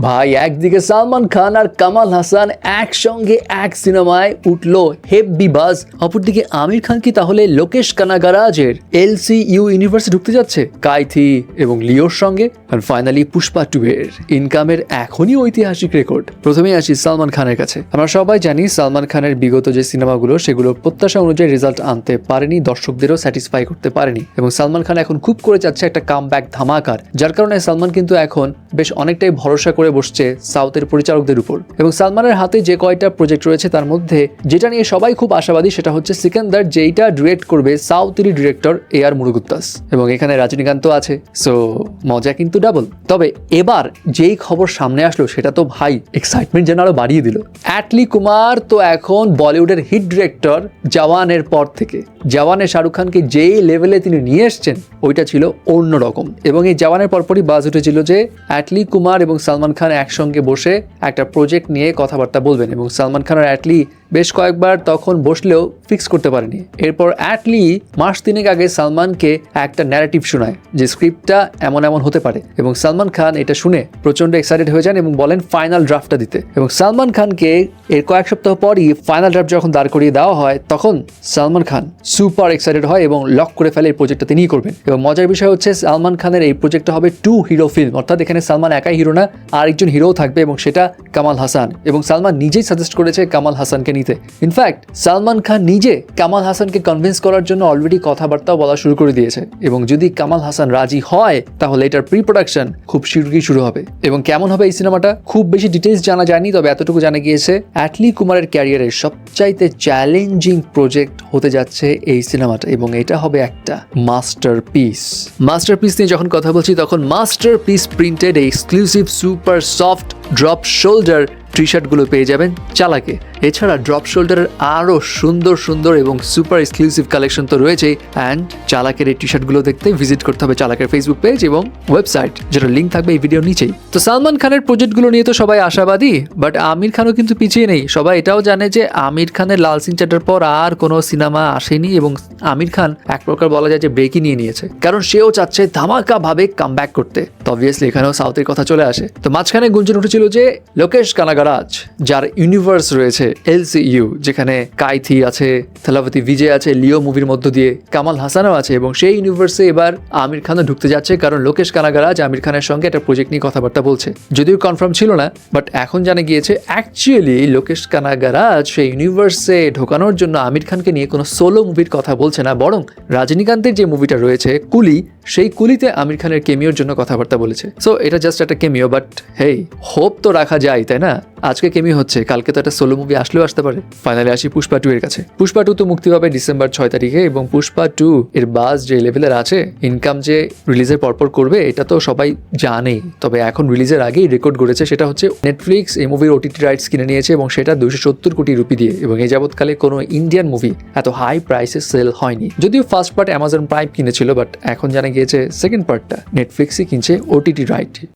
ভাই, একদিকে সালমান খান আর কামাল হাসান একসঙ্গে এক সিনেমায় উঠল হেভি বাজ। অপরদিকে আমির খান কি তাহলে লোকেশ কানাগারাজের এলসি ইউ ইউনিভার্সে ঢুকতে যাচ্ছে? কাইথি এবং লিওর সঙ্গে আর ফাইনালি পুষ্পা টু এর ইনকামের এখনই ঐতিহাসিক রেকর্ড। প্রথমেই আসি সালমান খানের কাছে। আমরা সবাই জানি সালমান খানের বিগত যে সিনেমাগুলো, সেগুলো প্রত্যাশা অনুযায়ী রেজাল্ট আনতে পারেনি, দর্শকদেরও স্যাটিসফাই করতে পারেনি। এবং সালমান খান এখন খুব করে যাচ্ছে একটা কাম ব্যাক ধামাকার। যার কারণে সালমান কিন্তু এখন বেশ অনেকটাই ভরসা করে বসছে সাউথের পরিচালকদের উপর। এবং সালমানের হাতে যে কয়টা প্রজেক্ট রয়েছে তার মধ্যে যেটা নিয়ে সবাই খুব আশাবাদী সেটা হচ্ছে সিকান্দার যেইটা ডিরেক্ট করবে সাউথেরই ডিরেক্টর এ আর মুরুগুত্তাস। এবং এখানে রজনীকান্ত আছে সো মজা কিন্তু ডাবল তবে এবার যেই খবর সামনে আসলো সেটা তো ভাই এক্সাইটমেন্ট যেন আরও বাড়িয়ে দিল। অ্যাটলি কুমার তো এখন বলিউডের হিট ডিরেক্টর জওয়ানের পর থেকে। জওয়ানে শাহরুখ খানকে যেই লেভেলে তিনি নিয়ে এসছেন, ওইটা ছিল অন্যরকম। এবং এই জওয়ানের পরপরই বাজ উঠেছিল যে অ্যাটলি কুমার এবং সালমান খান একসঙ্গে বসে একটা প্রজেক্ট নিয়ে কথাবার্তা বলবেন এবং সালমান খানের অ্যাটলি বেশ কয়েকবার তখন বসলেও ফিক্স করতে পারেনি। এরপর অ্যাটলি মাস তিনেক আগে সালমানকে একটা ন্যারেটিভ শোনায় যে স্ক্রিপ্টটা এমন এমন হতে পারে এবং সালমান খান এটা শুনে প্রচণ্ড এক্সাইটেড হয়ে যান এবং বলেন ফাইনাল ড্রাফটটা দিতে। এবং সালমান খানকে এর কয়েক সপ্তাহ পরই ফাইনাল ড্রাফট যখন দাঁড় করিয়ে দেওয়া হয়, তখন সালমান খান সুপার এক্সাইটেড হয় এবং লক করে ফেলে এই প্রজেক্টটা তিনিই করবেন। এবং মজার বিষয় হচ্ছে সালমান খানের এই প্রজেক্টটা হবে টু হিরো ফিল্ম অর্থাৎ এখানে সালমান একাই হিরো না, আরেকজন হিরোও থাকবে এবং সেটা কামাল হাসান। এবং সালমান নিজেই সাজেস্ট করেছে কামাল হাসানকে নিতে ইনফ্যাক্ট সালমান খান নিজে কামাল হাসানকে কনভিন্স করার জন্য অলরেডি কথাবার্তাও বলা শুরু করে দিয়েছে। এবং যদি কামাল হাসান রাজি হয়, তাহলে এটার প্রি প্রোডাকশন খুব শীঘ্রই শুরু হবে। এবং কেমন হবে এই সিনেমাটা খুব বেশি ডিটেলস জানা যায়নি, তবে এতটুকু জানা গিয়েছে অ্যাটলি কুমারের ক্যারিয়ারের সবচাইতে চ্যালেঞ্জিং প্রজেক্ট হতে যাচ্ছে এই সিনেমাটা, এবং এটা হবে একটা মাস্টার পিস মাস্টার পিস নিয়ে যখন কথা বলছি, তখন masterpiece printed exclusive super soft drop shoulder T শার্টগুলো পেয়ে যাবেন চালাকে। এছাড়া ড্রপ শোল্ডারের আরও সুন্দর সুন্দর এবং সুপার এক্সক্লুসিভ কালেকশন তো রয়েছেই। অ্যান্ড চালাকের এই টি শার্টগুলো দেখতে ভিজিট করতে হবে চালাকের ফেসবুক পেজ এবং ওয়েবসাইট যেটা লিঙ্ক থাকবে এই ভিডিওর নিচেই। তো সালমান খানের প্রজেক্টগুলো নিয়ে তো সবাই আশাবাদী বাট আমির খানও কিন্তু পিছিয়ে নেই। সবাই এটাও জানে যে আমির খানের লাল সিং চাটার পর আর কোনো সিনেমা আসেনি এবং আমির খান এক প্রকার বলা যায় যে ব্রেকই নিয়ে নিয়েছে। কারণ সেও চাচ্ছে ধামাকা ভাবে কাম করতে। তো অবভিয়াসলি এখানেও সাউথের কথা চলে আসে। তো মাঝখানে গুঞ্জন উঠেছিল যে, লোকেশ কানাগারাজ যার ইউনিভার্স রয়েছে এলসিইউ যেখানে কাইথি আছে থেলাপতি বিজয় আছে, লিও মুভির মধ্য দিয়ে, কামাল হাসানও আছে এবং সেই ইউনিভার্সে এবার আমির খানও ঢুকতে যাচ্ছে কারণ লোকেশ কানাগারাজ আমির খানের সঙ্গে একটা প্রজেক্ট নিয়ে কথাবার্তা বলছে। যদিও কনফার্ম ছিল না বাট এখন জানা গিয়েছে অ্যাকচুয়ালি লোকেশ কানাগারাজ সেই ইউনিভার্সে ঢোকানোর জন্য আমির খানকে নিয়ে কোনো সোলো মুভির কথা বলছে না, বরং রজনীকান্তের যে মুভিটা রয়েছে, কুলি সেই কুলিতে আমির খানের কেমিওর জন্য কথাবার্তা বলেছে। সো এটা জাস্ট একটা কেমিও বাট হেই হোপ তো রাখা যায়, তাই না? আজকে কেমি হচ্ছে, কালকে তো একটা সোলো মুভি আসলেও আসতে পারে। ফাইনালি আসি পুষ্পা টু এর কাছে। পুষ্পা টু তো মুক্তি পাবে ডিসেম্বর ছয় তারিখে, এবং পুষ্পা টু এর বাস যে লেভেলের আছে ইনকাম যে রিলিজের পরপর করবে, এটা তো সবাই জানেই তবে এখন রিলিজের আগেই রেকর্ড করেছে সেটা হচ্ছে নেটফ্লিক্স এই মুভির ওটিটি রাইটস কিনে নিয়েছে, এবং সেটা দুইশো সত্তর কোটি রুপি দিয়ে। এবং এই যাবৎকালে কোনো ইন্ডিয়ান মুভি এত হাই প্রাইসে সেল হয়নি। যদিও ফার্স্ট পার্ট অ্যামাজন প্রাইম কিনেছিল বাট এখন জানা গিয়েছে সেকেন্ড পার্টটা নেটফ্লিক্সই কিনছে ওটিটি রাইট